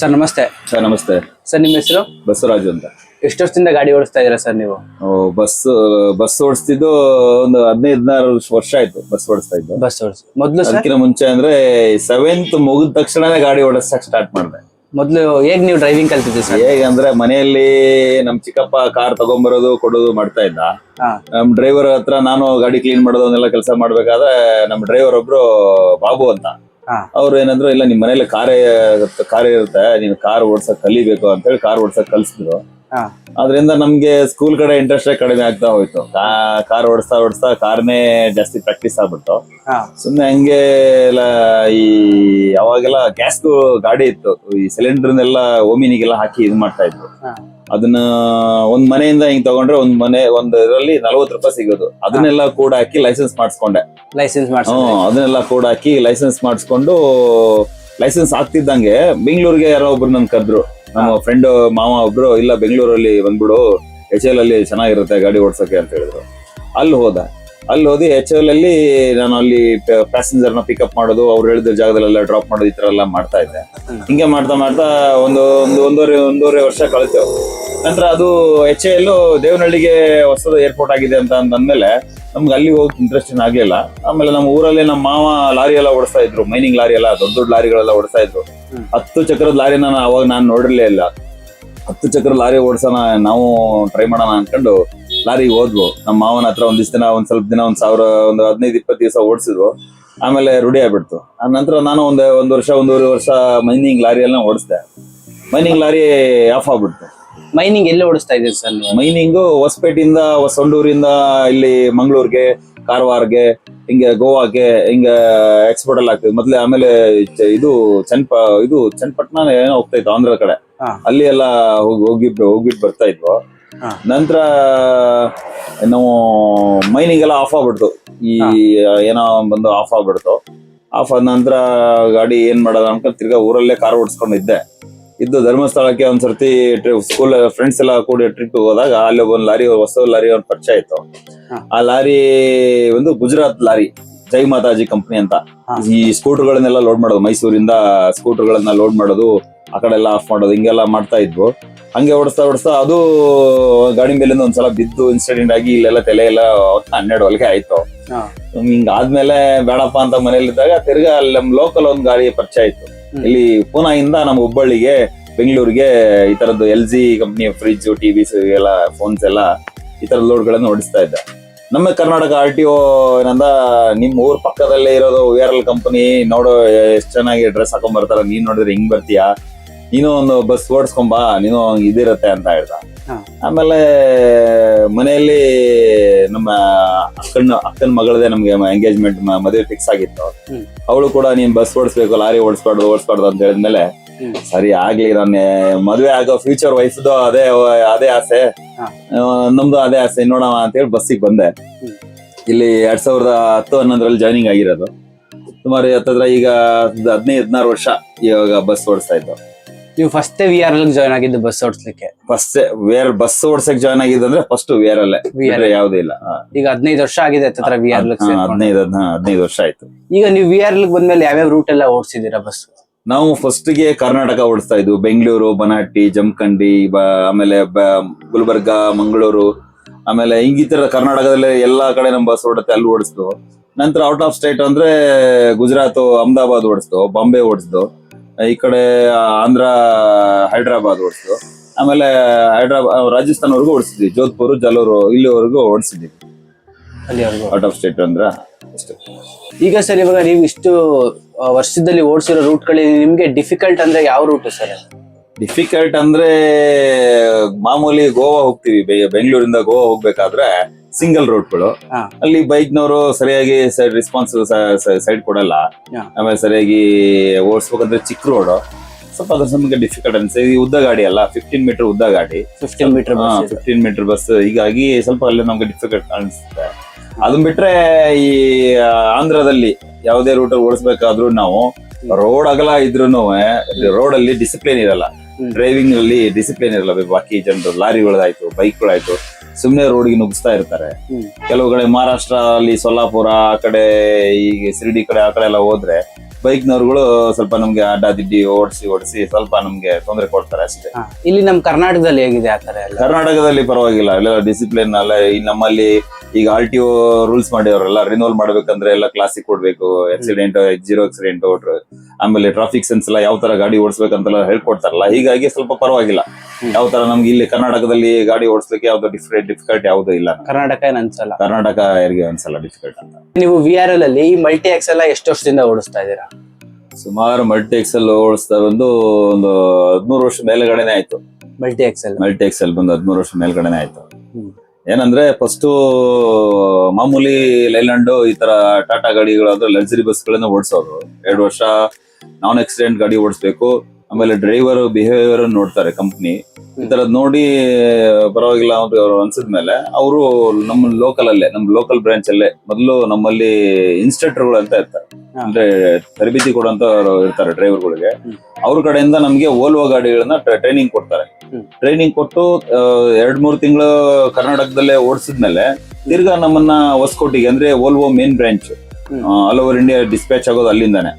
Sir ನಮಸ್ತೆ. Sir ನಮಸ್ತೆ. Sir ನಿಮ್ಮ ಹೆಸರು? ಬಸವರಾಜು ಅಂತ. ಎಷ್ಟು ವರ್ಷದಿಂದ ಗಾಡಿ ಓಡಿಸ್ತಾ ಇದ್ದೀರಾ ಸರ್ ನೀವು? ಓ, ಬಸ್ ಬಸ್ ಓಡಿಸ್ತಿದ್ದು ಒಂದು ಹದಿನೈದು ಹದಿನಾರು ವರ್ಷ ಆಯ್ತು ಬಸ್ ಓಡಿಸ್ತಾ ಇದ್ದು. ಬಸ್ ಓಡಿಸ್. ಮೊದಲು ಅದಕ್ಕಿಂತ ಮುಂಚೆ ಅಂದ್ರೆ ಸೆವೆಂತ್ ಮುಗಿದ ತಕ್ಷಣನೇ ಗಾಡಿ ಓಡಿಸಕ್ ಸ್ಟಾರ್ಟ್ ಮಾಡಿದೆ. ಮೊದಲು ಹೇಗೆ ನೀವು ಡ್ರೈವಿಂಗ್ ಕಲ್ತಿದ್ದೀರಿ ಸರ್? ಹೇಗಂದ್ರೆ ಮನೆಯಲ್ಲಿ ನಮ್ ಚಿಕ್ಕಪ್ಪ ಕಾರ್ ತಗೊಂಬರೋದು ಕೊಡೋದು ಮಾಡ್ತಾ ಇದ್ದ. ನಮ್ ಡ್ರೈವರ್ ಹತ್ರ ನಾನು ಗಾಡಿ ಕ್ಲೀನ್ ಮಾಡೋದನ್ನೆಲ್ಲ ಕೆಲಸ ಮಾಡ್ಬೇಕಾದ್ರೆ ನಮ್ ಡ್ರೈವರ್ ಒಬ್ರು ಬಾಬು ಅಂತ. ಅವ್ರು ಏನಂದ್ರು ಇಲ್ಲ ನಿಮ್ ಮನೇಲಿ ಕಾರೇ ಕಾರ್ ಇರುತ್ತೆ ನೀನು ಕಾರ್ ಓಡ್ಸಕ್ ಕಲಿಬೇಕು ಅಂತ ಹೇಳಿ ಕಾರ್ ಓಡ್ಸಕ್ ಕಲ್ಸಿದ್ರು. ಅದ್ರಿಂದ ನಮ್ಗೆ ಸ್ಕೂಲ್ ಕಡೆ ಇಂಟ್ರೆಸ್ಟ್ ಕಡಿಮೆ ಆಗ್ತಾ ಹೋಯ್ತು. ಕಾರ್ ಓಡಿಸ್ತಾ ಓಡಿಸ್ತಾ ಕಾರ್ನೇ ಜಾಸ್ತಿ ಪ್ರಾಕ್ಟೀಸ್ ಆಗ್ಬಿಟ್ಟು ಸುಮ್ನೆ ಹಂಗೆ ಎಲ್ಲ ಈ ಅವಾಗೆಲ್ಲ ಗ್ಯಾಸ್ ಗಾಡಿ ಇತ್ತು. ಈ ಸಿಲಿಂಡರ್ನೆಲ್ಲ ಓಮಿನಿಗೆಲ್ಲ ಹಾಕಿ ಇದು ಮಾಡ್ತಾ ಇದ್ರು ಅದನ್ನ ಒಂದ್ ಮನೆಯಿಂದ ಹಿಂಗ್ ತಗೊಂಡ್ರೆ ಒಂದ್ ಮನೆ ಒಂದ್ ಇದರಲ್ಲಿ ನಲ್ವತ್ತು ರೂಪಾಯಿ ಸಿಗೋದು. ಅದನ್ನೆಲ್ಲ ಕೂಡ ಹಾಕಿ ಲೈಸೆನ್ಸ್ ಮಾಡಿಸ್ಕೊಂಡೆ. ಲೈಸೆನ್ಸ್ ಮಾಡ್ಸಿ ಹ್ಮ್ ಅದನ್ನೆಲ್ಲ ಕೂಡ ಹಾಕಿ ಲೈಸೆನ್ಸ್ ಮಾಡಿಸ್ಕೊಂಡು ಲೈಸೆನ್ಸ್ ಆಗ್ತಿದ್ದಂಗೆ ಬೆಂಗಳೂರಿಗೆ ಯಾರೋ ಒಬ್ರು ನನ್ ಕರೆದ್ರು. ನಮ್ಮ ಫ್ರೆಂಡ್ ಮಾವ ಒಬ್ರು ಇಲ್ಲ ಬೆಂಗಳೂರಲ್ಲಿ ಬಂದ್ಬಿಡು ಎಚ್ ಎಲ್ ಅಲ್ಲಿ ಚೆನ್ನಾಗಿರುತ್ತೆ ಗಾಡಿ ಓಡ್ಸೋಕೆ ಅಂತ ಹೇಳಿದ್ರು. ಅಲ್ಲಿ ಹೋದ. ಅಲ್ಲಿ ಹೋದಿ ಎಚ್ ಎಲ್ ಅಲ್ಲಿ ನಾನು ಅಲ್ಲಿ ಪ್ಯಾಸೆಂಜರ್ನ ಪಿಕಪ್ ಮಾಡೋದು ಅವ್ರು ಹೇಳಿದ ಜಾಗದಲ್ಲೆಲ್ಲ ಡ್ರಾಪ್ ಮಾಡೋದು ಈ ತರ ಎಲ್ಲ ಮಾಡ್ತಾ ಇದ್ದೆ. ಹಿಂಗೆ ಮಾಡ್ತಾ ಮಾಡ್ತಾ ಒಂದು ಒಂದು ಒಂದೂವರೆ ಒಂದೂವರೆ ವರ್ಷ ಕಳಿತು. ನಂತರ ಅದು ಎಚ್ ಎಲ್ ದೇವನಹಳ್ಳಿಗೆ ಹೊಸದು ಏರ್ಪೋರ್ಟ್ ಆಗಿದೆ ಅಂತ ಅಂದಮೇಲೆ ನಮ್ಗೆ ಅಲ್ಲಿ ಹೋಗಿ ಇಂಟ್ರೆಸ್ಟ್ ಆಗಲಿಲ್ಲ. ಆಮೇಲೆ ನಮ್ಮ ಊರಲ್ಲಿ ನಮ್ಮ ಮಾವ ಲಾರಿ ಎಲ್ಲ ಓಡಿಸ್ತಾ ಇದ್ರು ಮೈನಿಂಗ್ ಲಾರಿ ಎಲ್ಲ ದೊಡ್ಡ ದೊಡ್ಡ ಲಾರಿಗಳೆಲ್ಲ ಓಡಿಸ್ತಾ ಇದ್ರು. ಹತ್ತು ಚಕ್ರದ ಲಾರಿನ ನಾನು ಅವಾಗ ನಾನು ನೋಡಿರ್ಲೇ ಇಲ್ಲ. ಹತ್ತು ಚಕ್ರ ಲಾರಿ ಓಡಿಸೋಣ ನಾವು ಟ್ರೈ ಮಾಡೋಣ ಅನ್ಕೊಂಡು ಲಾರಿ ಹೋದ್ವು. ನಮ್ಮ ಮಾವನ ಹತ್ರ ಒಂದ್ ದಿನ ಒಂದ್ ಸ್ವಲ್ಪ ದಿನ ಒಂದ್ ಸಾವಿರ ಒಂದು ಹದಿನೈದು ಇಪ್ಪತ್ತು ದಿವಸ ಓಡಿಸಿದ್ವು. ಆಮೇಲೆ ರೂಢಿ ಆಗ್ಬಿಡ್ತು. ಆ ನಂತರ ನಾನು ಒಂದು ಒಂದು ವರ್ಷ ಒಂದೂವರೆ ವರ್ಷ ಮೈನಿಂಗ್ ಲಾರಿ ಎಲ್ಲ ಓಡಿಸ್ದೆ. ಮೈನಿಂಗ್ ಲಾರಿ ಆಫ್ ಆಗ್ಬಿಡ್ತು. ಮೈನಿಂಗ್ ಎಲ್ಲಿ ಓಡಿಸ್ತಾ ಇದ್ದೀರಿ ಸರ್ ಮೈನಿಂಗ್ ಮೈನಿಂಗು ಹೊಸಪೇಟೆಯಿಂದ ಹೊಸೊಂಡೂರಿಂದ ಇಲ್ಲಿ ಮಂಗಳೂರಿಗೆ ಕಾರವಾರ್ಗೆ ಹಿಂಗೆ ಗೋವಾಗೆ ಹಿಂಗೆ ಎಕ್ಸ್ಪೋರ್ಟ್ ಎಲ್ಲ ಆಗ್ತದೆ. ಮೊದ್ಲೇ ಆಮೇಲೆ ಚ- ಇದು ಚನ್ಪ ಇದು ಚನ್ನಪಟ್ಟಣ ಏನೋ ಹೋಗ್ತಾ ಇತ್ತು ಆಂಧ್ರ ಕಡೆ. ಹಾ. ಅಲ್ಲಿ ಎಲ್ಲ ಹೋಗಿ ಹೋಗಿ ಹೋಗ್ಬಿಟ್ಟು ಬರ್ತಾ ಇದ್ವು. ಹಾ. ನಂತರ ನಾವು ಮೈನಿಂಗ್ ಎಲ್ಲ ಆಫ್ ಆಗ್ಬಿಡ್ತು. ಈ ಏನೋ ಬಂದು ಆಫ್ ಆಗ್ಬಿಡ್ತು. ಆಫ್ ಆದ ನಂತರ ಗಾಡಿ ಏನ್ ಮಾಡೋದು ಅನ್ಕೊಂಡು ತಿರ್ಗಾ ಊರಲ್ಲೇ ಕಾರ್ ಓಡಿಸ್ಕೊಂಡಿದ್ದೆ. ಇದ್ದು ಧರ್ಮಸ್ಥಳಕ್ಕೆ ಒಂದ್ಸರ್ತಿ ಸ್ಕೂಲ್ ಫ್ರೆಂಡ್ಸ್ ಎಲ್ಲ ಕೂಡಿ ಟ್ರಿಪ್ ಹೋದಾಗ ಅಲ್ಲಿ ಒಂದು ಲಾರಿ ಹೊಸ ಲಾರಿ ಒಂದು ಪರಿಚಯ ಆಯ್ತು ಆ ಲಾರಿ ಒಂದು ಗುಜರಾತ್ ಲಾರಿ ಜೈ ಮಾತಾಜಿ ಕಂಪನಿ ಅಂತ. ಈ ಸ್ಕೂಟರ್ಗಳನ್ನೆಲ್ಲ ಲೋಡ್ ಮಾಡೋದು ಮೈಸೂರಿಂದ ಸ್ಕೂಟರ್ಗಳನ್ನ ಲೋಡ್ ಮಾಡೋದು ಆ ಕಡೆ ಎಲ್ಲ ಆಫ್ ಮಾಡೋದು ಹಿಂಗೆಲ್ಲ ಮಾಡ್ತಾ ಇದ್ವು. ಹಂಗೆ ಓಡಿಸ್ತಾ ಓಡಿಸ್ತಾ ಅದು ಗಾಡಿ ಮೇಲಿಂದ ಒಂದ್ಸಲ ಬಿದ್ದು ಇನ್ಸಿಡೆಂಟ್ ಆಗಿ ಇಲ್ಲೆಲ್ಲ ತಲೆ ಎಲ್ಲ ಹನ್ನೆರಡು ಹೊಲಿಗೆ ಆಯ್ತು. ಹಿಂಗಾದ್ಮೇಲೆ ಹಿಂಗ ಆದ್ಮೇಲೆ ಬೇಡಪ್ಪ ಅಂತ ಮನೇಲಿದ್ದಾಗ ತಿರ್ಗಾ ಅಲ್ಲಿ ನಮ್ ಲೋಕಲ್ ಒಂದ್ ಗಾಡಿ ಪರಿಚಯ ಇತ್ತು. ಇಲ್ಲಿ ಪುನಾಯಿಂದ ನಮ್ಮ ಹುಬ್ಬಳ್ಳಿಗೆ ಬೆಂಗಳೂರಿಗೆ ಈ ತರದ್ದು ಎಲ್ ಜಿ ಕಂಪ್ನಿಯ ಫ್ರಿಜ್ ಟಿವಿಸ್ ಎಲ್ಲ ಫೋನ್ಸ್ ಎಲ್ಲ ಈ ತರದ ಲೋಡ್ಗಳನ್ನು ಓಡಿಸ್ತಾ ಇದ್ದ. ನಮ್ಮ ಕರ್ನಾಟಕ ಆರ್ ಟಿ ಒ ಏನಂದ ನಿಮ್ ಊರ್ ಪಕ್ಕದಲ್ಲೇ ಇರೋದು ವಿ ಆರ್ ಎಲ್ ಕಂಪನಿ ನೋಡೋ ಎಷ್ಟ್ ಚೆನ್ನಾಗಿ ಡ್ರೆಸ್ ಹಾಕೊಂಡ್ ಬರ್ತಾರ ನೀನ್ ನೋಡಿದ್ರೆ ಹಿಂಗ್ ಬರ್ತೀಯಾ? ನೀನು ಒಂದು ಬಸ್ ಓಡಿಸ್ಕೊಂಬಾ ನೀನು ಇದಿರತ್ತೆ ಅಂತ ಹೇಳ್ದ. ಆಮೇಲೆ ಮನೆಯಲ್ಲಿ ನಮ್ಮ ಅಕ್ಕನ ಅಕ್ಕನ ಮಗಳದೇ ನಮ್ಗೆ ಎಂಗೇಜ್ಮೆಂಟ್ ಮದುವೆ ಫಿಕ್ಸ್ ಆಗಿತ್ತು. ಅವಳು ಕೂಡ ನೀನ್ ಬಸ್ ಓಡಿಸ್ಬೇಕು ಲಾರಿ ಓಡಿಸ್ಬಾರ್ದು ಓಡಿಸ್ಬಾರ್ದು ಅಂತ ಹೇಳಿದ್ಮೇಲೆ. ಸರಿ ಆಗ್ಲಿ ನನ್ನ ಮದುವೆ ಆಗೋ ಫ್ಯೂಚರ್ ವೈಫ್ದು ಅದೇ ಅದೇ ಆಸೆ. ನಮ್ದು ಅದೇ ಆಸೆ ನೋಡೋಣ ಅಂತ ಹೇಳಿ ಬಸ್ಸಿಗೆ ಬಂದೆ. ಇಲ್ಲಿ ಎರಡ್ ಸಾವಿರದ ಹತ್ತು ಹನ್ನೊಂದರಲ್ಲಿ ಜಾಯ್ನಿಂಗ್ ಆಗಿರೋದು. ಸುಮಾರು ಹತ್ತತ್ರ ಈಗ ಹದಿನೈದು ಹದಿನಾರು ವರ್ಷ ಇವಾಗ ಬಸ್ ಓಡಿಸ್ತಾ ಇದ್ದು. ನೀವು first V R L join ಆಗಿದ್ದು ಬಸ್ ಓಡಿಸ್ಲಿಕ್ಕೆ. ಫಸ್ಟ್ ವೇರ್ ಬಸ್ ಓಡ್ಸಕ್ ಜಾಯ್ನ್ ಆಗಿದ್ದು ಅಂದ್ರೆ ಫಸ್ಟ್ ವೇರ್ ಅಲ್ಲೇ. VRL. ಬೇರೆ ಯಾವುದೂ ಇಲ್ಲ. ಹಾ. ಈಗ ಹದಿನೈದು ವರ್ಷ ಆಗಿದೆ ತತ್ರ ವಿ ಆರ್ ಹಾ, ಹದಿನೈದು ಹದ್ನ- ಹದಿನೈದು ವರ್ಷ ಆಯ್ತು. ಈಗ ನೀವು ವಿ ಆರ್ ಎಲ್ ಬಂದ್ಮೇಲೆ ಯಾವ್ಯಾವ ರೂಟ್ ಎಲ್ಲ ಓಡಿಸಿದೀರಾ ಬಸ್ ನಾವು ಫಸ್ಟ್ಗೆ ಕರ್ನಾಟಕ ಓಡಿಸ್ತಾ ಇದ್ವು. ಬೆಂಗಳೂರು ಬನಾಟಿ ಜಮಖಂಡಿ ಬ- ಆಮೇಲೆ ಬ- ಗುಲ್ಬರ್ಗ ಮಂಗಳೂರು ಆಮೇಲೆ ಹಿಂಗ್ ಈ ತರ ಕರ್ನಾಟಕದಲ್ಲಿ ಎಲ್ಲಾ ಕಡೆ ನಮ್ಮ ಬಸ್ ಓಡುತ್ತೆ ಅಲ್ಲಿ ಓಡಿಸ್ತು ನಂತರ ಔಟ್ ಆಫ್ ಸ್ಟೇಟ್ ಅಂದ್ರೆ ಗುಜರಾತ್ ಅಹಮದಾಬಾದ್ ಓಡಿಸ್ತು ಬಾಂಬೆ ಓಡಿಸ್ದು. ಈ ಕಡೆ ಆಂಧ್ರ ಹೈದ್ರಾಬಾದ್ ಓಡಿಸ್ದು ಆಮೇಲೆ ಹೈದ್ರಾಬಾದ್ ರಾಜಸ್ಥಾನವರೆಗೂ ಓಡಿಸಿದ್ವಿ. ಜೋಧ್ಪುರ್ ಜಲೂರು ಇಲ್ಲಿವರೆಗೂ ಓಡಿಸಿದ್ವಿ. ಅಲ್ಲಿವರೆಗೂ? ಔಟ್ ಆಫ್ ಸ್ಟೇಟ್ ಅಂದ್ರೆ ಅಷ್ಟೇ. ಈಗ ಸರ್ ಇವಾಗ ನೀವು ಇಷ್ಟು ಆ, ವರ್ಷದಲ್ಲಿ ಓಡಿಸಿರೋ ರೂಟ್ಗಳಲ್ಲಿ ನಿಮ್ಗೆ ಡಿಫಿಕಲ್ಟ್ ಅಂದ್ರೆ ಯಾವ ರೂಟ್ ಸರ್? ಡಿಫಿಕಲ್ಟ್ ಅಂದ್ರೆ ಮಾಮೂಲಿ ಗೋವಾ ಹೋಗ್ತೀವಿ. ಬೆ- ಬೆಂಗಳೂರಿಂದ ಗೋವಾ ಹೋಗ್ಬೇಕಾದ್ರೆ ಸಿಂಗಲ್ ರೋಡ್ಗಳು. ಅಲ್ಲಿ ಬೈಕ್ನವರು ಸರಿಯಾಗಿ ಸೈಡ್ ರೆಸ್ಪಾನ್ಸ್ ಸೈಡ್ ಕೊಡಲ್ಲ. ಆಮೇಲೆ ಸರಿಯಾಗಿ ಓಡಿಸ್ಬೇಕಂದ್ರೆ ಚಿಕ್ಕ ರೋಡ್ ಸ್ವಲ್ಪ ಅದ್ರ ನಮಗೆ ಡಿಫಿಕಲ್ಟ್ ಅನ್ಸುತ್ತೆ. ಈ ಉದ್ದ ಗಾಡಿ ಅಲ್ಲ ಫಿಫ್ಟೀನ್ ಮೀಟರ್ ಉದ್ದ ಗಾಡಿ. Fifteen metre bus fifteen metre bus ಹೀಗಾಗಿ ಸ್ವಲ್ಪ ಅಲ್ಲಿ ನಮ್ಗೆ ಡಿಫಿಕಲ್ಟ್ ಅನಿಸುತ್ತೆ. ಅದನ್ನ ಬಿಟ್ರೆ ಈ ಆಂಧ್ರದಲ್ಲಿ ಯಾವುದೇ ರೂಟ್ ಓಡಿಸ್ಬೇಕಾದ್ರೂ ನಾವು ರೋಡ್ ಅಗಲ ಇದ್ರು ರೋಡ್ ಅಲ್ಲಿ ಡಿಸಿಪ್ಲಿನ್ ಇರಲ್ಲ. ಡ್ರೈವಿಂಗ್ ಅಲ್ಲಿ ಡಿಸಿಪ್ಲಿನ್ ಇರಲ್ಲ. ಬಾಕಿ ಜನರು ಲಾರಿಗಳಾಯ್ತು ಬೈಕ್ಗಳಾಯ್ತು. ಸುಮ್ನೆ ರೋಡ್ಗೆ ನುಗ್ಸ್ತಾ ಇರ್ತಾರೆ. ಕೆಲವು ಕಡೆ ಮಹಾರಾಷ್ಟ್ರ ಅಲ್ಲಿ ಸೊಲ್ಲಾಪುರ ಆ ಕಡೆ ಈ ಶಿರ್ಡಿ ಕಡೆ ಆ ಕಡೆ ಎಲ್ಲ ಹೋದ್ರೆ ಬೈಕ್ನವ್ರುಗಳು ಸ್ವಲ್ಪ ನಮ್ಗೆ ಅಡ್ಡ ದಿಡ್ಡಿ ಓಡಿಸಿ ಓಡಿಸಿ ಸ್ವಲ್ಪ ನಮ್ಗೆ ತೊಂದರೆ ಕೊಡ್ತಾರೆ ಅಷ್ಟೇ. ಇಲ್ಲಿ ನಮ್ ಕರ್ನಾಟಕದಲ್ಲಿ ಹೇಗಿದೆ ಆ ತರ ಎಲ್ಲ? ಕರ್ನಾಟಕದಲ್ಲಿ ಪರವಾಗಿಲ್ಲ. ಎಲ್ಲ ಡಿಸಿಪ್ಲಿನ್ ಅಲ್ಲ ಈ ನಮ್ಮಲ್ಲಿ ಈಗ ಆರ್ ಟಿ ಒ ರೂಲ್ಸ್ ಮಾಡಿದವರೆಲ್ಲ ರಿನೋಲ್ ಮಾಡ್ಬೇಕಂದ್ರೆ ಎಲ್ಲ ಕ್ಲಾಸಿಕ್ ಕೊಡ್ಬೇಕು. ಆಕ್ಸಿಡೆಂಟ್ ಜೀರೋ ಆಕ್ಸಿಡೆಂಟ್ ಆಮೇಲೆ ಟ್ರಾಫಿಕ್ ಸೆನ್ಸ್ ಎಲ್ಲ ಯಾವ ತರ ಗಾಡಿ ಓಡಿಸ್ಬೇಕಂತೆಲ್ಲ ಹೇಳ್ಕೊಡ್ತಾರಲ್ಲ ಹೀಗಾಗಿ ಸ್ವಲ್ಪ ಪರವಾಗಿಲ್ಲ. ಯಾವ ತರ ನಮ್ಗೆ ಇಲ್ಲಿ ಕರ್ನಾಟಕದಲ್ಲಿ ಗಾಡಿ ಓಡಿಸ್ಲಿಕ್ಕೆ ಯಾವ್ದು ಡಿಫ್ರೆಂಟ್ ಡಿಫಿಕಲ್ಟ್ ಯಾವ್ದು ಇಲ್ಲ. ಕರ್ನಾಟಕ ಏನ್ ಅನ್ಸಲ್ಲ. ಕರ್ನಾಟಕ ಯಾರಿಗೆ ಅನ್ಸಲ್ಲ ಡಿಫಿಕಲ್ಟ್ ಅಂತ. ನೀವು ವಿ ಆರ್ ಎಲ್ ಅಲ್ಲಿ ಈ ಮಲ್ಟಿ ಎಕ್ಸ್ ಎಲ್ಲ ಎಷ್ಟು ವರ್ಷದಿಂದ ಓಡಿಸ್ತಾ ಇದ್ದೀರಾ? ಸುಮಾರು ಮಲ್ಟಿ ಎಕ್ಸೆಲ್ ಓಡಿಸ್ತಾ ಬಂದು ಒಂದು ಹದಿಮೂರು ವರ್ಷ ಮೇಲ್ಗಡೆನೆ ಆಯ್ತು. Multi X L multi axle ಬಂದು ಹದಿಮೂರು ವರ್ಷ ಮೇಲ್ಗಡೆನೆ ಆಯ್ತು. ಏನಂದ್ರೆ ಫಸ್ಟ್ ಮಾಮೂಲಿ ಲೈಲ್ಯಾಂಡ್ ಈ ತರ ಟಾಟಾ ಗಾಡಿಗಳಾದ್ರೆ ಅಂದ್ರೆ ಬಸ್ ಗಳನ್ನ ಓಡಿಸೋರು ಎರಡು ವರ್ಷ ನಾನ್ ಆಕ್ಸಿಡೆಂಟ್ ಗಾಡಿ ಓಡಿಸ್ಬೇಕು. ಆಮೇಲೆ ಡ್ರೈವರ್ ಬಿಹೇವಿಯರ್ ನೋಡ್ತಾರೆ ಕಂಪ್ನಿ ಈ ತರದ್ ನೋಡಿ ಪರವಾಗಿಲ್ಲ ಅಂತ ಅವ್ರು ಅನ್ಸಿದ್ಮೇಲೆ ಅವರು ನಮ್ಮ ಲೋಕಲ್ ಅಲ್ಲೇ ನಮ್ಮ ಲೋಕಲ್ ಬ್ರಾಂಚ್ ಅಲ್ಲೇ ಮೊದಲು ನಮ್ಮಲ್ಲಿ ಇನ್ಸ್ಟ್ರಕ್ಟರ್ಗಳು ಅಂತ ಇರ್ತಾರೆ. ಅಂದ್ರೆ ತರಬೇತಿ ಕೊಡುವಂತ ಇರ್ತಾರೆ ಡ್ರೈವರ್ಗಳಿಗೆ ಗಳಿಗೆ. ಅವ್ರ ಕಡೆಯಿಂದ ನಮ್ಗೆ ಓಲ್ವೋ ಗಾಡಿಗಳನ್ನ ಟ್ರೈನಿಂಗ್ ಕೊಡ್ತಾರೆ. ಟ್ರೈನಿಂಗ್ ಕೊಟ್ಟು ಎರಡ್ ಮೂರ್ ತಿಂಗಳು ಕರ್ನಾಟಕದಲ್ಲೇ ಓಡಿಸಿದ್ಮೇಲೆ ತಿರ್ಗಾ ನಮ್ಮನ್ನ ಹೊಸಕೋಟಿಗೆ ಅಂದ್ರೆ Volvo main branch all over India dispatch ಆಗೋದು ಅಲ್ಲಿಂದಾನೆ.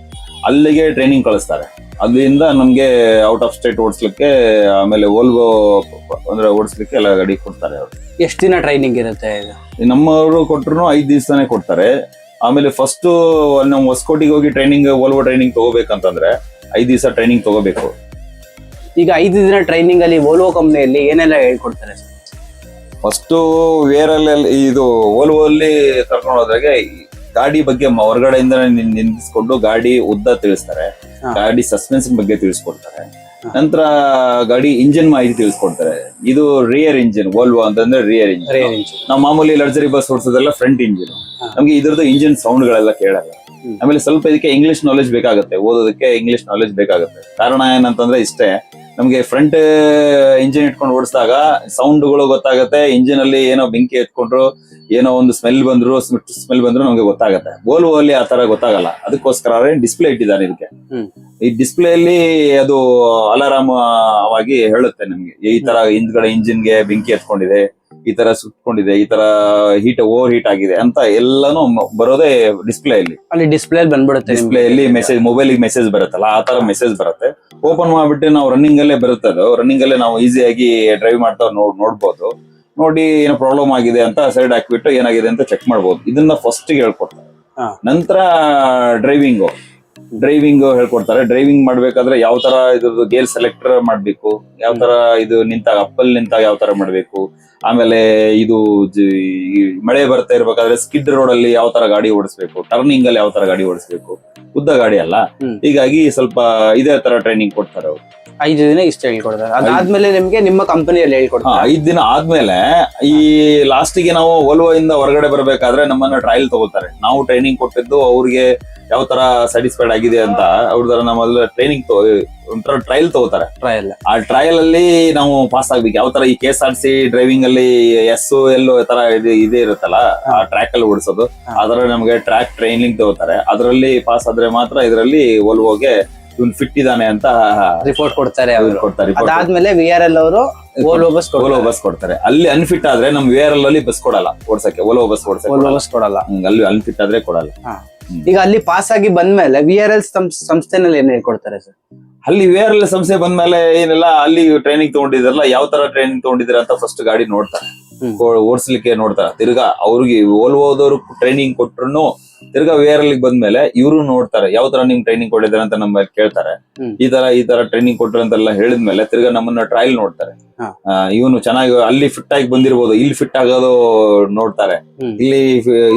ಅಲ್ಲಿಗೆ ಟ್ರೈನಿಂಗ್ ಕಳಿಸ್ತಾರೆ. ಅಲ್ಲಿಂದ ನಮ್ಗೆ ಔಟ್ ಆಫ್ ಸ್ಟೇಟ್ ಓಡಿಸ್ಲಿಕ್ಕೆ ಆಮೇಲೆ ಓಲ್ವೋ ಅಂದ್ರೆ ಓಡಿಸ್ಲಿಕ್ಕೆ ಎಲ್ಲ ಗಾಡಿ ಕೊಡ್ತಾರೆ ಅವರು. ಎಷ್ಟು ದಿನ ಟ್ರೈನಿಂಗ್ ಇರುತ್ತೆ ನಮ್ಮವರು ಕೊಟ್ಟರು ಐದು ದಿವಸನೇ ಕೊಡ್ತಾರೆ. ಆಮೇಲೆ ಫಸ್ಟ್ ನಾವು ಹೊಸಕೋಟಿಗೆ ಹೋಗಿ ಟ್ರೈನಿಂಗ್ ಓಲ್ವೋ ಟ್ರೈನಿಂಗ್ ತಗೋಬೇಕಂತಂದ್ರೆ ಐದು ದಿವಸ ಟ್ರೈನಿಂಗ್ ತಗೋಬೇಕು. ಈಗ ಐದು ದಿನ ಟ್ರೈನಿಂಗ್ ಅಲ್ಲಿ ಓಲ್ವೋ ಕಂಪ್ನಿಯಲ್ಲಿ ಏನೆಲ್ಲ ಹೇಳ್ಕೊಡ್ತಾರೆ ಸರ್? ಫಸ್ಟ್ ವೇರಲ್ಲಿ ಇದು ಓಲ್ವೋ ಅಲ್ಲಿ ಕರ್ಕೊಂಡು ಹೋದ್ರಾಗೆ ಗಾಡಿ ಬಗ್ಗೆ ಹೊರಗಡೆಯಿಂದ ನಿಂತಿಸ್ಕೊಂಡು ನಿಂದಿಸ್ಕೊಂಡು ಗಾಡಿ ಉದ್ದ ತಿಳಿಸ್ತಾರೆ. ಗಾಡಿ ಸಸ್ಪೆನ್ಷನ್ ಬಗ್ಗೆ ತಿಳಿಸ್ಕೊಡ್ತಾರೆ. ನಂತರ ಗಾಡಿ ಇಂಜಿನ್ ಮಾಹಿತಿ ತಿಳಿಸ್ಕೊಡ್ತಾರೆ. ಇದು ರಿಯರ್ ಇಂಜಿನ್ ಓಲ್ವೋ ಅಂತಂದ್ರೆ ರಿಯರ್ ಇಂಜಿನ್ ನಾವು ಮಾಮೂಲಿ ಲಕ್ಸರಿ ಬಸ್ ಓಡಿಸೋದೆಲ್ಲ ಫ್ರಂಟ್ ಇಂಜಿನ್. ನಮ್ಗೆ ಇದ್ರದ್ದು ಇಂಜಿನ್ ಸೌಂಡ್ ಗಳೆಲ್ಲ ಕೇಳಲ್ಲ. ಆಮೇಲೆ ಸ್ವಲ್ಪ ಇದಕ್ಕೆ ಇಂಗ್ಲಿಷ್ ನಾಲೆಜ್ ಬೇಕಾಗುತ್ತೆ. ಓದೋದಕ್ಕೆ ಇಂಗ್ಲಿಷ್ ನಾಲೆಜ್ ಬೇಕಾಗುತ್ತೆ. ಕಾರಣ ಏನಂತಂದ್ರೆ ಇಷ್ಟೇ. ನಮ್ಗೆ ಫ್ರಂಟ್ ಇಂಜಿನ್ ಇಟ್ಕೊಂಡು ಓಡಿಸಿದಾಗ ಸೌಂಡ್ಗಳು ಗೊತ್ತಾಗುತ್ತೆ ಇಂಜಿನ್ ಅಲ್ಲಿ ಏನೋ ಬೆಂಕಿ ಎತ್ಕೊಂಡ್ರು ಏನೋ ಒಂದು ಸ್ಮೆಲ್ ಬಂದ್ರು ಸ್ಮೆಲ್ ಬಂದ್ರು ನಮಗೆ ಗೊತ್ತಾಗುತ್ತೆ. ಓಲ್ವೋ ಅಲ್ಲಿ ಆ ತರ ಗೊತ್ತಾಗಲ್ಲ. ಅದಕ್ಕೋಸ್ಕರ ಡಿಸ್ಪ್ಲೇ ಇಟ್ಟಿದ್ದಾರೆ ಇದಕ್ಕೆ. ಈ ಡಿಸ್ಪ್ಲೇ ಅಲ್ಲಿ ಅದು ಅಲಾರಾಮ್ ಆಗಿ ಹೇಳುತ್ತೆ ನಮ್ಗೆ. ಈ ತರ ಹಿಂದ್ಗಡೆ ಇಂಜಿನ್ಗೆ ಬೆಂಕಿ ಎತ್ಕೊಂಡಿದೆ ಈ ತರ ಸುತ್ತಕೊಂಡಿದೆ ಈ ತರ ಹೀಟ್ ಓವರ್ ಹೀಟ್ ಆಗಿದೆ ಅಂತ ಎಲ್ಲಾನು ಬರೋದೇ ಡಿಸ್ಪ್ಲೇ ಅಲ್ಲಿ. ಅಲ್ಲಿ ಡಿಸ್ಪ್ಲೇ ಬಂದ್ಬಿಡುತ್ತೆ. ಡಿಸ್ಪ್ಲೇ ಅಲ್ಲಿ ಮೆಸೇಜ್ ಮೊಬೈಲ್ ಮೆಸೇಜ್ ಬರುತ್ತಲ್ಲ ಆ ತರ ಮೆಸೇಜ್ ಬರುತ್ತೆ. ಓಪನ್ ಮಾಡ್ಬಿಟ್ಟು ನಾವು ರನ್ನಿಂಗ್ ಅಲ್ಲೇ ಬರುತ್ತೆ ಅದು. ರನ್ನಿಂಗ್ ಅಲ್ಲೇ ನಾವು ಈಸಿಯಾಗಿ ಡ್ರೈವ್ ಮಾಡ್ತಾ ನೋಡ್ ನೋಡ್ಬೋದು. ನೋಡಿ ಏನೋ ಪ್ರಾಬ್ಲಮ್ ಆಗಿದೆ ಅಂತ ಸೈಡ್ ಹಾಕ್ಬಿಟ್ಟು ಏನಾಗಿದೆ ಅಂತ ಚೆಕ್ ಮಾಡ್ಬೋದು. ಇದನ್ನ ಫಸ್ಟ್ ಹೇಳ್ಕೊಡ್ತಾರೆ. ನಂತರ ಡ್ರೈವಿಂಗ್ ಡ್ರೈವಿಂಗ್ ಹೇಳ್ಕೊಡ್ತಾರೆ. ಡ್ರೈವಿಂಗ್ ಮಾಡ್ಬೇಕಾದ್ರೆ ಯಾವ ತರ ಇದ್ರದ್ದು ಗೇರ್ ಸೆಲೆಕ್ಟರ್ ಮಾಡ್ಬೇಕು ಯಾವ ತರ ಇದು ನಿಂತಾಗ ಅಪ್ಪಲ್ ನಿಂತಾಗ ಯಾವ ತರ ಮಾಡ್ಬೇಕು ಆಮೇಲೆ ಇದು ಮಳೆ ಬರ್ತಾ ಇರ್ಬೇಕಾದ್ರೆ ಸ್ಕಿಡ್ ರೋಡ್ ಅಲ್ಲಿ ಯಾವ ತರ ಗಾಡಿ ಓಡಿಸ್ಬೇಕು ಟರ್ನಿಂಗ್ ಅಲ್ಲಿ ಯಾವ ತರ ಗಾಡಿ ಓಡಿಸ್ಬೇಕು ಉದ್ದ ಗಾಡಿ ಅಲ್ಲ? ಹೀಗಾಗಿ ಸ್ವಲ್ಪ ಇದೇ ತರ ಟ್ರೈನಿಂಗ್ ಕೊಡ್ತಾರೆ ಅವ್ರು. ಐದು ದಿನ ಇಷ್ಟು ಹೇಳ್ಕೊಡ್ತಾರೆ. ಅದಾದ್ಮೇಲೆ ನಿಮ್ಗೆ ನಿಮ್ಮ ಕಂಪನಿಯಲ್ಲಿ ಹೇಳ್ಕೊಡ್ತಾರೆ. ಐದ್ ದಿನ ಆದ್ಮೇಲೆ ಈ ಲಾಸ್ಟಿಗೆ ನಾವು ಓಲ್ವೋ ಇಂದ ಹೊರಗಡೆ ಬರಬೇಕಾದ್ರೆ ನಮ್ಮನ್ನ ಟ್ರಯಲ್ ತಗೋತಾರೆ ನಾವು ಟ್ರೈನಿಂಗ್ ಕೊಟ್ಟಿದ್ದು ಅವ್ರಿಗೆ ಯಾವ ತರ ಸ್ಯಾಟಿಸ್ಫೈಡ್ ಆಗಿದೆ ಅಂತ ಅವ್ರ ತರ ನಮ್ಮಲ್ಲಿ ಟ್ರೈನಿಂಗ್ ಒಂಥರ ಟ್ರಯಲ್ ತಗೋತಾರೆ ಟ್ರಯಲ್ ಆ ಟ್ರಯಲ್ ಅಲ್ಲಿ ನಾವು ಪಾಸ್ ಆಗ್ಬೇಕು. ಯಾವ ತರ ಈ K S R C driving ಅಲ್ಲಿ ಎಸ್ ಎಲ್ಲೋ ತರ ಇದು ಇದೇ ಇರುತ್ತಲ್ಲ ಆ ಟ್ರ್ಯಾಕ್ ಅಲ್ಲಿ ಓಡಿಸೋದು. ಅದರ ನಮಗೆ ಟ್ರ್ಯಾಕ್ ಟ್ರೈನಿಂಗ್ ತಗೋತಾರೆ ಅದರಲ್ಲಿ ಪಾಸ್ ಆದ್ರೆ ಮಾತ್ರ ಇದರಲ್ಲಿ ಓಲ್ವೋಗೆ ಇವ್ನು ಫಿಟ್ ಇದಾನೆ ಅಂತ ರಿಪೋರ್ಟ್ ಕೊಡ್ತಾರೆ ಅವರು. ಕೊಡ್ತಾರೆ report ಅದಾದ್ಮೇಲೆ ವಿ ಆರ್ ಎಲ್ ಅವರು ಓಲ್ವೋ ಬಸ್ ಓಲೋ ಬಸ್ ಕೊಡ್ತಾರೆ. ಅಲ್ಲಿ ಅನ್ಫಿಟ್ ಆದ್ರೆ ನಮ್ ಎಲ್ ಅಲ್ಲಿ ಬಸ್ ಕೊಡಲ್ಲ ಓಡ್ಸಕ್ಕೆ ಓಲೋ ಬಸ್ ಓಡ್ಸಕ್ಕೆ ಓಲ್ವೋ. ಬಸ್ ಕೊಡಲ್ಲ. ಹ್ಮ್, ಅಲ್ಲಿ ಅನ್ಫಿಟ್ ಆದ್ರೆ ಕೊಡಲ್ಲ. ಈಗ ಅಲ್ಲಿ ಪಾಸ್ ಆಗಿ ಬಂದ್ಮೇಲೆ ವಿ ಆರ್ ಎಲ್ ಸಂಸ್ಥೆನಲ್ಲಿ ಏನ್ ಹೇಳ್ಕೊಡ್ತಾರೆ ಸರ್? ಅಲ್ಲಿ ವೇರ್ ಎಲ್ ಸಂಸ್ಥೆ ಬಂದ್ಮೇಲೆ ಏನೆಲ್ಲ ಅಲ್ಲಿ ಟ್ರೈನಿಂಗ್ ತಗೊಂಡಿದ್ರಲ್ಲ ಯಾವ ತರ ಟ್ರೈನಿಂಗ್ ತಗೊಂಡಿದ್ರ ಅಂತ ಫಸ್ಟ್ ಗಾಡಿ ನೋಡ್ತಾರೆ. ಹ್ಮ್. ಓ- ಓಡ್ಸ್ಲಿಕ್ಕೆ ನೋಡ್ತಾರೆ. ತಿರ್ಗಾ ಅವ್ರಿಗೆ ಓಲ್ವೋದವ್ರು ಟ್ರೈನಿಂಗ್ ಕೊಟ್ರು ತಿರ್ಗಾ ವೇರ್ ಅಲ್ಲಿ ಬಂದ್ಮೇಲೆ ಇವರು ನೋಡ್ತಾರೆ ಯಾವ ತರ ನಿಮ್ ಟ್ರೈನಿಂಗ್ ಕೊಟ್ಟಿದ್ದಾರೆ ಅಂತ ನಮ್ಮ ಕೇಳ್ತಾರೆ. ಈ ತರ ಈ ತರ ಟ್ರೈನಿಂಗ್ ಕೊಟ್ರು ಅಂತೆಲ್ಲ ಹೇಳಿದ್ಮೇಲೆ ತಿರ್ಗಾ ನಮ್ಮನ್ನ ಟ್ರಯಲ್ ನೋಡ್ತಾರೆ. ಇವನು ಚೆನ್ನಾಗಿ ಅಲ್ಲಿ ಫಿಟ್ ಆಗಿ ಬಂದಿರ್ಬೋದು ಇಲ್ಲಿ ಫಿಟ್ ಆಗೋದು ನೋಡ್ತಾರೆ. ಇಲ್ಲಿ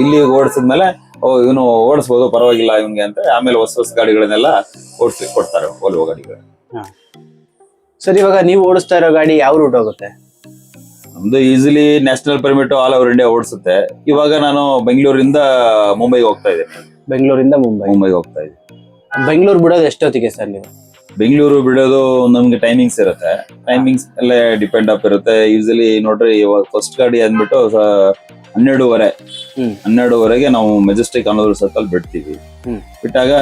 ಇಲ್ಲಿ ಓಡಿಸಿದ್ಮೇಲೆ ಓ ಇವನು ಓಡಿಸ್ಬೋದು ಪರವಾಗಿಲ್ಲ ಇವನ್ಗೆ ಅಂತ ಆಮೇಲೆ ಹೊಸ ಹೊಸ ಗಾಡಿಗಳನ್ನೆಲ್ಲ ಓಡಿಸ್ಲಿಕ್ಕೆ ಕೊಡ್ತಾರೆ ಓಲ್ವೋ ಗಾಡಿಗಳು. ಸರ್ ಇವಾಗ ನೀವು ಓಡಿಸ್ತಾ ಇರೋ ಗಾಡಿ ಯಾವ ರೂಟ್ ಹೋಗುತ್ತೆ? ನಮ್ದು easily national permit all over India ಓಡಿಸುತ್ತೆ. ಇವಾಗ ನಾನು ಬೆಂಗಳೂರಿಂದ ಮುಂಬೈಗೆ ಹೋಗ್ತಾ ಇದ್ದೀನಿ. ಬೆಂಗಳೂರಿಂದ ಮುಂಬೈ. ಮುಂಬೈಗೆ ಹೋಗ್ತಾ ಇದ್ದೀನಿ. ಬೆಂಗಳೂರು ಬಿಡೋದು ಎಷ್ಟೊತ್ತಿಗೆ ಸರ್ ನೀವು? ಬೆಂಗಳೂರು ಬಿಡೋದು ನಮ್ಗೆ ಟೈಮಿಂಗ್ಸ್ ಇರುತ್ತೆ. ಟೈಮಿಂಗ್ಸ್ ಅಲ್ಲೇ ಡಿಪೆಂಡ್ ಅಪ್ ಇರುತ್ತೆ. ಯೂಸಲಿ ನೋಡ್ರಿ ಇವಾಗ ಫಸ್ಟ್ ಗಾಡಿ ಅಂದ್ಬಿಟ್ಟು ಸ- ಹನ್ನೆರಡೂವರೆ. ಹ್ಮ್. ಹನ್ನೆರಡುವರೆಗೆ ನಾವು ಮೆಜೆಸ್ಟಿಕ್ ಅನ್ನೋದ್ರ ಸರ್ಕಲ್ ಬಿಡ್ತೀವಿ. ಹ್ಮ್. ಬಿಟ್ಟಾಗ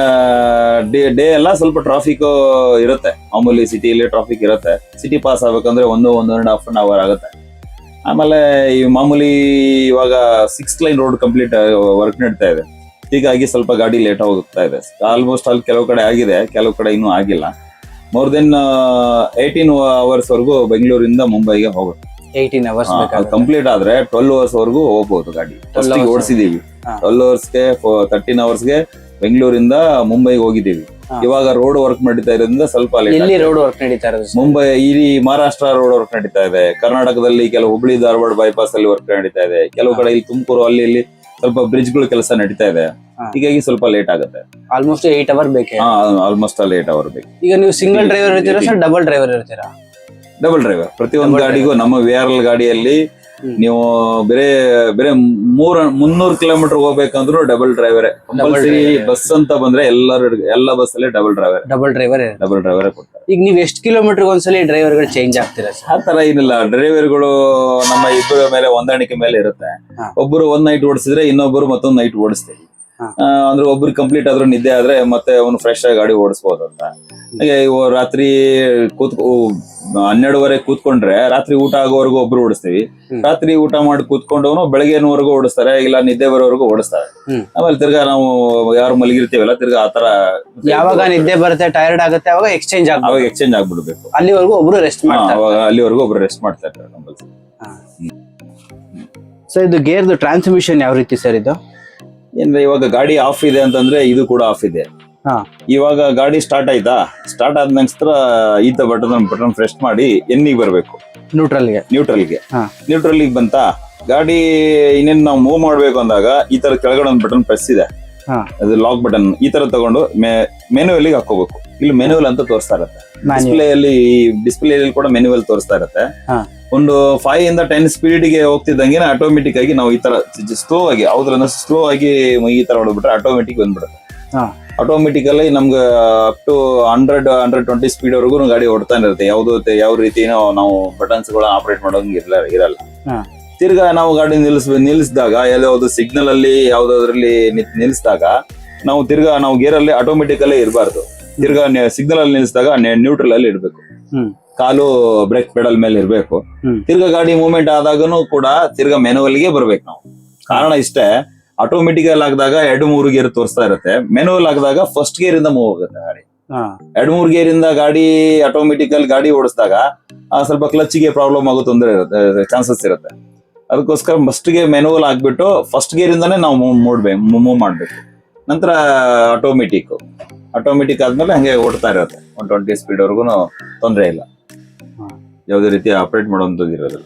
ಡೇ ಡೇ ಎಲ್ಲ ಸ್ವಲ್ಪ ಟ್ರಾಫಿಕ್ ಇರುತ್ತೆ. ಮಾಮೂಲಿ ಸಿಟಿಯಲ್ಲಿ ಟ್ರಾಫಿಕ್ ಇರುತ್ತೆ. ಸಿಟಿ ಪಾಸ್ ಆಗ್ಬೇಕಂದ್ರೆ ಒಂದು ಒಂದು ಅಂಡ್ ಹಾಫ್ ಅನ್ ಅವರ್ ಆಗುತ್ತೆ. ಆಮೇಲೆ ಈ ಮಾಮೂಲಿ ಇವಾಗ six lane road complete work ನಡೀತಾ ಇದೆ. ಹೀಗಾಗಿ ಸ್ವಲ್ಪ ಗಾಡಿ ಲೇಟ್ ಹೋಗ್ತಾ ಇದೆ. ಆಲ್ಮೋಸ್ಟ್ ಅಲ್ಲಿ ಕೆಲವು ಕಡೆ ಆಗಿದೆ ಕೆಲವು ಕಡೆ ಇನ್ನೂ ಆಗಿಲ್ಲ. ಮೋರ್ ದೆನ್ ಏಯ್ಟೀನ್ ಅವರ್ಸ್ ವರೆಗೂ ಬೆಂಗಳೂರಿಂದ ಮುಂಬೈಗೆ ಹೋಗುತ್ತೆ. ಏಯ್ಟೀನ್ ಅವರ್ಸ್ ಕಂಪ್ಲೀಟ್ ಆದ್ರೆ ಟ್ವೆಲ್ ಅವರ್ಸ್ ವರೆಗೂ ಹೋಗ್ಬೋದು ಗಾಡಿ. ಓಡಿಸಿದೀವಿ. ಟ್ವೆಲ್ ಅವರ್ಸ್ಗೆ ತರ್ಟೀನ್ ಅವರ್ಸ್ಗೆ ಬೆಂಗಳೂರಿಂದ ಮುಂಬೈಗೆ ಹೋಗಿದ್ದೀವಿ. ಇವಾಗ ರೋಡ್ ವರ್ಕ್ ನಡೀತಾ ಇರೋದ್ರಿಂದ ಸ್ವಲ್ಪ ಲೇಟ್ ಎಲ್ಲಿ ರೋಡ್ ವರ್ಕ್ ನಡೀತಾ ಇರೋದು? ಮುಂಬೈ ಇಲ್ಲಿ ಮಹಾರಾಷ್ಟ್ರ ರೋಡ್ ವರ್ಕ್ ನಡೀತಾ ಇದೆ. ಕರ್ನಾಟಕದಲ್ಲಿ ಕೆಲವು ಹುಬ್ಳಿ ಧಾರವಾಡ ಬೈಪಾಸ್ ಅಲ್ಲಿ ವರ್ಕ್ ನಡೀತಾ ಇದೆ. ಕೆಲವು ಕಡೆ ಇಲ್ಲಿ ತುಮಕೂರು ಅಲ್ಲಿ ಇಲ್ಲಿ ಸ್ವಲ್ಪ ಬ್ರಿಡ್ಜ್ಗಳು ಕೆಲಸ ನಡೀತಾ ಇದೆ. ಹಾ. ಹೀಗಾಗಿ ಸ್ವಲ್ಪ ಲೇಟ್ ಆಗುತ್ತೆ. ಆಲ್ಮೋಸ್ಟ್ ಏಟ್ ಅವರ್ ಬೇಕೆ? ಆಲ್ಮೋಸ್ಟ್ ಲೇಟ್ ಅವರ್ ಬೇಕು. ಈಗ ನೀವು ಸಿಂಗಲ್ ಡ್ರೈವರ್ ಇರ್ತೀರಾ ಸರ್ ಡಬಲ್ ಡ್ರೈವರ್ ಇರ್ತೀರಾ? ಡಬಲ್ ಡ್ರೈವರ್ ಪ್ರತಿಯೊಂದು ಗಾಡಿಗೂ ನಮ್ಮ ವಿಆರ್ಎಲ್ ಆರ್ ಎಲ್ ಗಾಡಿಯಲ್ಲಿ. ನೀವು ಬೇರೆ ಬೇರೆ ಮೂರ್ ಮುನ್ನೂರು ಕಿಲೋಮೀಟರ್ ಹೋಗ್ಬೇಕಂದ್ರು ಡಬಲ್ ಡ್ರೈವರ್ ಕಂಪಲ್ಸರಿ. ಬಸ್ ಅಂತ ಬಂದ್ರೆ ಎಲ್ಲರೂ ಎಲ್ಲ ಬಸ್ ಅಲ್ಲಿ double driver double driver double driver ಕೊಡ್ತಾರೆ. ಈಗ ನೀವು ಎಷ್ಟು ಕಿಲೋಮೀಟರ್ ಒಂದ್ಸಲಿ ಡ್ರೈವರ್ಗಳು ಚೇಂಜ್ ಆಗ್ತೀರಾ ಆ ತರ ಏನಿಲ್ಲ. ಡ್ರೈವರ್ಗಳು ನಮ್ಮ ಇಬ್ಬರ ಮೇಲೆ ಹೊಂದಾಣಿಕೆ ಮೇಲೆ ಇರುತ್ತೆ. ಒಬ್ಬರು ಒಂದ್ ನೈಟ್ ಓಡಿಸಿದ್ರೆ ಇನ್ನೊಬ್ಬರು ಮತ್ತೊಂದ್ ನೈಟ್ ಓಡಿಸ್ತೀವಿ ಅಂದ್ರೆ ಒಬ್ರು ಕಂಪ್ಲೀಟ್ ಆದ್ರೂ ನಿದ್ದೆ ಆದ್ರೆ ಮತ್ತೆ ಅವನು ಫ್ರೆಶ್ ಆಗಿ ಗಾಡಿ ಓಡಿಸ್ಬೋದು ಅಂತ. ಹಾಗೆ ಇವು ರಾತ್ರಿ ಕೂತ್ ಹನ್ನೆರಡುವರೆ ಕೂತ್ಕೊಂಡ್ರೆ ರಾತ್ರಿ ಊಟ ಆಗೋವರೆಗೂ ಒಬ್ರು ಓಡಿಸ್ತೀವಿ. ರಾತ್ರಿ ಊಟ ಮಾಡಿ ಕೂತ್ಕೊಂಡವನು ಬೆಳಗ್ಗೆನವರೆಗೂ ಓಡಿಸ್ತಾರೆ ಇಲ್ಲ ನಿದ್ದೆ ಬರೋವರೆಗೂ ಓಡಿಸ್ತಾರೆ. ಆಮೇಲೆ ತಿರ್ಗಾ ನಾವು ಯಾರು ಮಲಗಿರ್ತೀವಲ್ಲ ತಿರ್ಗಾ ಆತರ ಯಾವಾಗ ನಿದ್ದೆ ಬರುತ್ತೆ ಟೈರ್ಡ್ ಆಗುತ್ತೆ ಅವಾಗ ಎಕ್ಸ್ಚೇಂಜ್ ಅವಾಗ ಎಕ್ಸ್ಚೇಂಜ್ ಆಗ್ಬಿಡ್ಬೇಕು. ಅಲ್ಲಿವರೆಗೂ ಒಬ್ರು ರೆಸ್ಟ್ ಮಾಡ್ತಾರೆ. ಅವಾಗ ಅಲ್ಲಿವರೆಗೂ ಒಬ್ರು ರೆಸ್ಟ್ ಮಾಡ್ತಾ ಇರ್ತಾರೆ ಸರ್ ಇದು ಗೇರ್ದು ಟ್ರಾನ್ಸ್ಮಿಷನ್ ಯಾವ ರೀತಿ ಸರ್ ಇದು? ಅಂದ್ರೆ ಇವಾಗ ಗಾಡಿ ಆಫ್ ಇದೆ ಅಂತಂದ್ರೆ ಇದು ಕೂಡ ಆಫ್ ಇದೆ. ಹಾ. ಇವಾಗ ಗಾಡಿ ಸ್ಟಾರ್ಟ್ ಆಯ್ತಾ? ಸ್ಟಾರ್ಟ್ ಆದ ನಂತರ ಈತ ಬಟನ್ ಬಟನ್ ಪ್ರೆಸ್ ಮಾಡಿ ಎನ್ನಿಗೆ ಬರಬೇಕು. ನ್ಯೂಟ್ರಲ್ಗೆ ನ್ಯೂಟ್ರಲ್ಗೆ ಹಾ. ನ್ಯೂಟ್ರಲ್ಗೆ ಬಂತಾ? ಗಾಡಿ ಇನ್ನೇನು ನಾವು ಮೂವ್ ಮಾಡ್ಬೇಕು ಅಂದಾಗ ಈ ತರ ಕೆಳಗಡೆ ಒಂದು ಬಟನ್ ಪ್ರೆಸ್ ಇದೆ. ಹಾ. ಅದು ಲಾಕ್ ಬಟನ್ ಈ ತರ ತಗೊಂಡು ಮೆನುವಲ್ ಹಾಕೋಬೇಕು ಇಲ್ಲಿ ಮೆನುವಲ್ ಅಂತ ತೋರಿಸ್ತಾ ಇರುತ್ತೆ. ಡಿಸ್ಪ್ಲೇ ಅಲ್ಲಿ ಡಿಸ್ಪ್ಲೇ ಅಲ್ಲಿ ಕೂಡ ಮೆನುವಲ್ ತೋರಿಸ್ತಾ ಇರುತ್ತೆ. ಹಾ. ಒಂದು ಫೈವ್ ಇಂದ ಟೆನ್ ಸ್ಪೀಡ್ಗೆ ಹೋಗ್ತಿದ್ದಂಗೆ ಆಟೋಮೆಟಿಕ್ ಆಗಿ ನಾವು ಈ ತರ ಸ್ಲೋ ಆಗಿ ಅವ್ರನ್ನ ಸ್ಲೋ ಆಗಿ ಈ ತರ ಹೊಡ್ಬಿಟ್ರೆ ಆಟೋಮೆಟಿಕ್ ಬಂದ್ಬಿಡುತ್ತೆ. ಆಟೋಮೆಟಿಕ್ ಅಲ್ಲಿ ನಮ್ಗೆ up to hundred hundred twenty speed ವರೆಗೂ ಗಾಡಿ ಓಡ್ತಾ ಇರುತ್ತೆ. ಯಾವ್ದು ಯಾವ ರೀತಿನೋ ನಾವು ಬಟನ್ಸ್ಗಳ ಆಪರೇಟ್ ಮಾಡೋಂಗೆ ಇರಲ್ಲ. ಇರಲ್ಲ ತಿರ್ಗಾ ನಾವು ಗಾಡಿ ನಿಲ್ಸಿದಾಗ ನಿಲ್ಲಿಸಿದಾಗ ಯಾವ್ದು ಸಿಗ್ನಲ್ ಅಲ್ಲಿ ಯಾವ್ದಾದ್ರಲ್ಲಿ ನಿಲ್ಸಿದಾಗ ನಾವು ತಿರ್ಗಾ ನಾವು ಗೇರ್ ಅಲ್ಲಿ ಆಟೋಮೆಟಿಕ್ ಅಲ್ಲೇ ಇರಬಾರ್ದು. ತಿರ್ಗಾ ಸಿಗ್ನಲ್ ಅಲ್ಲಿ ನಿಲ್ಸಿದಾಗ ನ್ಯೂಟ್ರಲ್ ಅಲ್ಲಿ ಇಡಬೇಕು. ಕಾಲು ಬ್ರೇಕ್ ಪೆಡಲ್ ಮೇಲೆ ಇರಬೇಕು. ತಿರ್ಗಾ ಗಾಡಿ ಮೂವ್ಮೆಂಟ್ ಆದಾಗನು ಕೂಡ ತಿರ್ಗಾ ಮೆನುವಲ್ಗೆ ಬರ್ಬೇಕು ನಾವು. ಕಾರಣ ಇಷ್ಟೇ ಆಟೋಮೆಟಿಕ್ ಅಲ್ಲಿ ಹಾಕಿದಾಗ ಎರಡು ಮೂರು ಗೇರ್ ತೋರಿಸ್ತಾ ಇರುತ್ತೆ. ಮೆನುವಲ್ ಆಗದಾಗ ಫಸ್ಟ್ ಗೇರ್ ಇಂದ ಮೂವ್ ಆಗುತ್ತೆ ಗಾಡಿ. ಎರಡ್ ಮೂರು ಗೇರ್ ಇಂದ ಗಾಡಿ ಆಟೋಮೆಟಿಕ್ ಅಲ್ಲಿ ಗಾಡಿ ಓಡಿಸಿದಾಗ ಸ್ವಲ್ಪ ಕ್ಲಚ್ಗೆ ಪ್ರಾಬ್ಲಮ್ ಆಗೋ ತೊಂದರೆ ಇರುತ್ತೆ ಚಾನ್ಸಸ್ ಇರುತ್ತೆ. ಅದಕ್ಕೋಸ್ಕರ ಫಸ್ಟ್ಗೆ ಮೆನುವಲ್ ಆಗ್ಬಿಟ್ಟು ಫಸ್ಟ್ ಗೇರ್ ಇಂದಾನೆ ನಾವು ಮೂವ್ ಮಾಡ್ಬೇಕು ಮೂವ್ ಮಾಡ್ಬೇಕು. ನಂತರ ಆಟೋಮೆಟಿಕ್ ಆಟೋಮೆಟಿಕ್ ಆದ್ಮೇಲೆ ಹಂಗೆ ಓಡ್ತಾ ಇರುತ್ತೆ. ಒನ್ ಟ್ವೆಂಟಿ ಸ್ಪೀಡ್ ವರ್ಗು ತೊಂದರೆ ಇಲ್ಲ. ಯಾವುದೇ ರೀತಿ ಆಪರೇಟ್ ಮಾಡುವಂಥದ್ದು ಇರೋದಿಲ್ಲ.